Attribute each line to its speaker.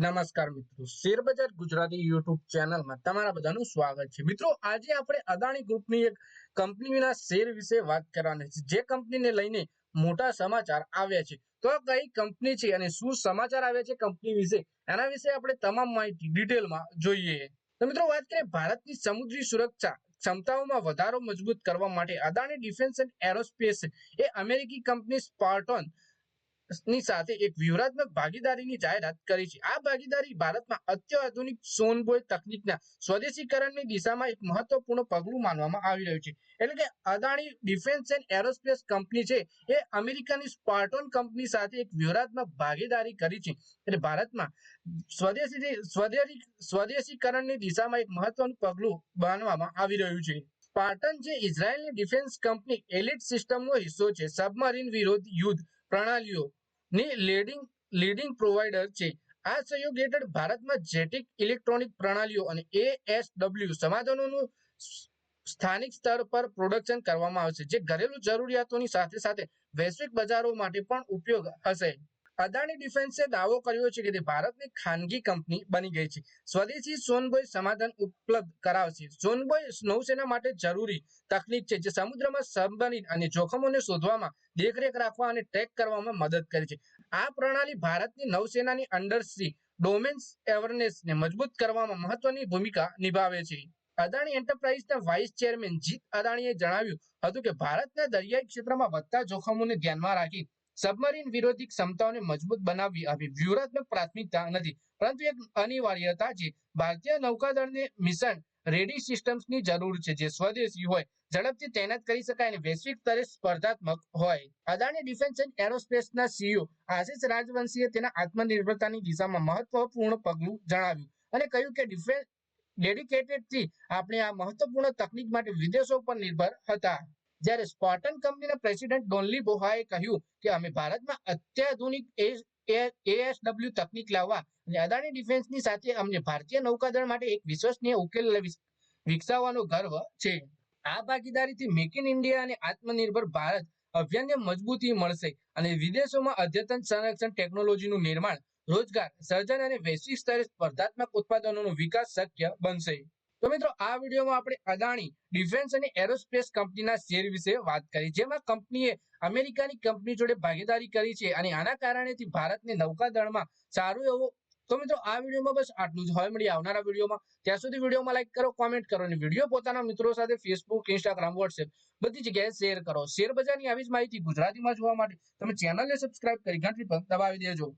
Speaker 1: નમસ્કાર મિત્રો. શેરબજાર ગુજરાતી યુટ્યુબ ચેનલમાં તમારા બધાનું સ્વાગત છે. મિત્રો, આજે આપણે અદાણી ગ્રુપની એક કંપનીના શેર વિશે વાત કરવાની છે. જે કંપનીને લઈને મોટા સમાચાર આવ્યા છે. તો કઈ કંપની છે અને શું સમાચાર આવ્યા છે કંપની વિશે? એના વિશે આપણે તમામ માહિતી ડિટેલમાં જોઈએ. તો મિત્રો, વાત કરીએ ભારતની સમુદ્રી સુરક્ષા ક્ષમતાઓમાં વધારો મજબૂત કરવા માટે અદાણી ડિફેન્સ એન્ડ એરોસ્પેસ એ અમેરિકી કંપની સ્પાર્ટન ની સાથે એક વ્યૂહાત્મક ભાગીદારીની જાહેરાત કરી છે. આ ભાગીદારી ભારતમાં અત્યાધુનિક સોનબોય તકનીકના સ્વદેશીકરણની દિશામાં એક મહત્વપૂર્ણ પગલું માનવામાં આવી રહ્યું છે. એટલે કે અદાણી ડિફેન્સ એન્ડ એરોસ્પેસ કંપની છે એ અમેરિકાની સ્પાર્ટોન કંપની સાથે એક વ્યૂહાત્મક ભાગીદારી કરી છે. એટલે ભારતમાં સ્વદેશી સ્વદેશી સ્વદેશીકરણની દિશામાં એક મહત્વનું પગલું માનવામાં આવી રહ્યું છે. સ્પાર્ટન જે ઇઝરાયેલની ડિફેન્સ કંપની એલિટ સિસ્ટમનો હિસ્સો છે. સબમરીન વિરોધ યુદ્ધ પ્રણાલીઓ લીડિંગ લીડિંગ છે. આ સહયોગ હેઠળ ભારતમાં જેટિક ઇલેક્ટ્રોનિક પ્રણાલીઓ અને એએસડબલ્યુ સમાધાનોનું સ્થાનિક સ્તર પર પ્રોડક્શન કરવામાં આવશે. જે ઘરેલુ જરૂરિયાતોની સાથે સાથે વૈશ્વિક બજારો માટે પણ ઉપયોગ હશે. અદાણી ડિફેન્સે દાવો કર્યો છે કે તે ભારતની ખાનગી કંપની બની ગઈ છે. સ્વદેશી સોનબોય સમાધાન ઉપલબ્ધ કરાવશે. સોનબોય નૌસેના માટે જરૂરી તકનીક છે જે સમુદ્રમાં સંબંધિત અને જોખમોને શોધવામાં દેખરેખ રાખવા અને ટ્રેક કરવામાં મદદ કરે છે. આ પ્રણાલી ભારતની નૌસેનાની અંડરસી ડોમેન્સ એવરનેસને મજબૂત કરવામાં મહત્વની ભૂમિકા નિભાવે છે. અદાણી એન્ટરપ્રાઇઝના વાઇસ ચેરમેન જીત અદાણીએ જણાવ્યું હતું કે ભારતના દરિયાઈ ક્ષેત્રમાં વધતા જોખમોને ધ્યાનમાં રાખી સબમરીન વિરોધી ક્ષમતાઓને મજબૂત બનાવવી આવી વ્યૂહાત્મક પ્રાથમિકતા નથી. પરંતુ એક અનિવાર્યતા છે ભારતીય નૌકાદળને મિશન રેડી સિસ્ટમ્સની જરૂર છે, જે સ્વદેશી હોય. ઝડપથી તૈનાત કરી શકાય અને વૈશ્વિક સ્તરે સ્પર્ધાત્મક હોય. અદાણી ડિફેન્સ એન્ડ એરોસ્પેસના સીઈઓ આશિષ રાજવંશીએ તેના આત્મનિર્ભરતાની દિશામાં મહત્વપૂર્ણ પગલું જણાવ્યું અને કહ્યું કે ડિફેન્સ ડેડિકેટેડથી આપણે આ મહત્વપૂર્ણ તકનીક માટે વિદેશો પર નિર્ભર હતા. જ્યારે સ્પોટન કંપનીના પ્રેસિડેન્ટ ડોનલી બોહાએ કહ્યું કે અમે ભારતમાં અત્યાધુનિક એએસડબલ્યુ તકનીક લાવવા અને અદાણી ડિફેન્સની સાથે અમને ભારતીય નૌકાદળ માટે એક વિશ્વસનીય ઉકેલ વિકસાવવાનો ગર્વ છે. આ ભાગીદારીથી મેક ઇન ઇન્ડિયા અને આત્મનિર્ભર ભારત અભિયાનને મજબૂતી મળશે અને વિદેશોમાં અદ્યતન સંરક્ષણ ટેકનોલોજીનું નિર્માણ, રોજગાર, સર્જન અને વૈશ્વિક સ્તરે સ્પર્ધાત્મક ઉત્પાદનોનો વિકાસ શક્ય બનશે. તો મિત્રો, આ વિડીયોમાં આપણે અદાણી ડિફેન્સ અને એરોસ્પેસ કંપનીના શેર વિશે વાત કરી. જેમાં કંપનીએ અમેરિકાની કંપની જોડે ભાગીદારી કરી છે અને આના કારણેથી ભારતને નૌકાદળમાં સારું એવું તો મિત્રો, આ વિડીયોમાં બસ આટલું જ. હવે મળી આવનારા વિડીયોમાં. ત્યાં સુધી વિડીયોમાં લાઈક કરો કોમેન્ટ કરો અને વીડિયો પોતાના મિત્રો સાથે ફેસબુક ઇન્સ્ટાગ્રામ વોટ્સએપ બધી જગ્યાએ શેર કરો. શેર બજારની આવી જ માહિતી ગુજરાતીમાં જોવા માટે તમે ચેનલને સબસ્ક્રાઇબ કરી ઘંટડી પર દબાવી દેજો.